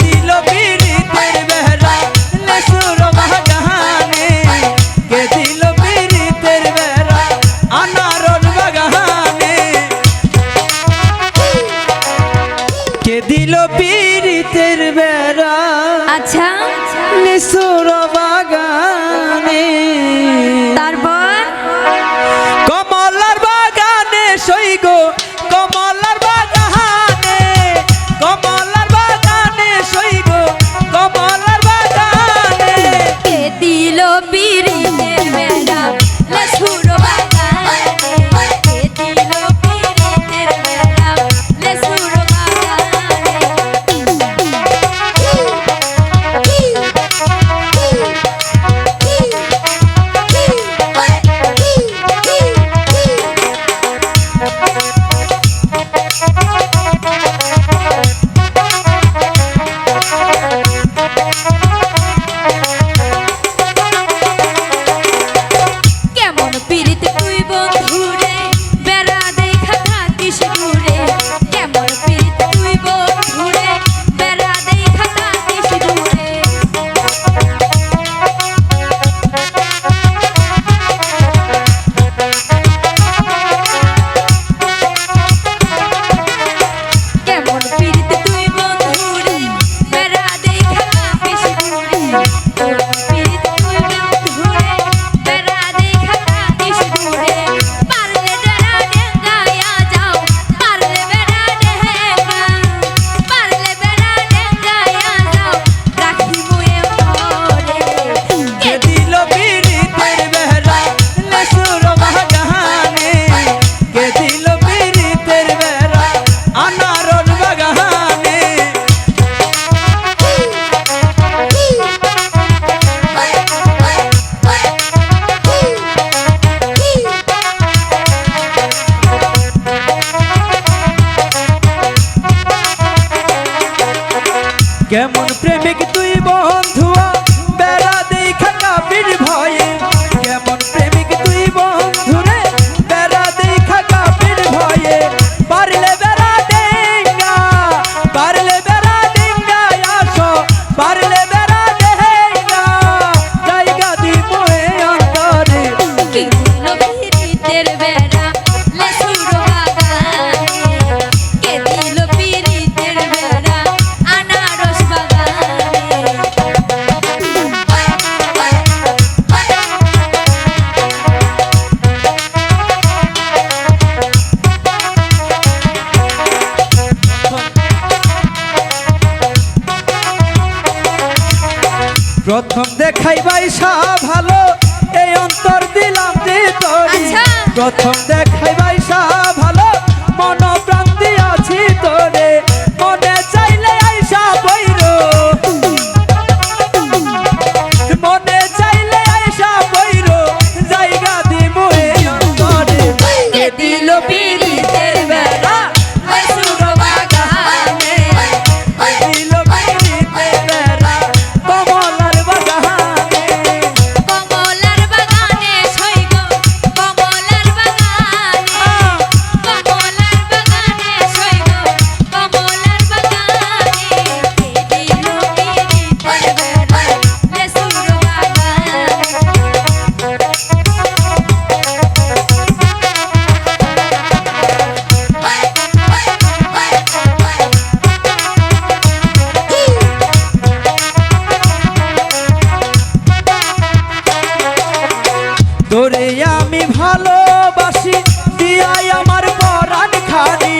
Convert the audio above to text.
দিল বি কেমন প্রেমিক তুই বহ। প্রথম দেখাই বাইসা ভালো এই অন্তর দিলাম যে আচ্ছা। প্রথম দেখাই বাইসা আমি ভালোবাসি দিয়াই আমার পরাণ খানি।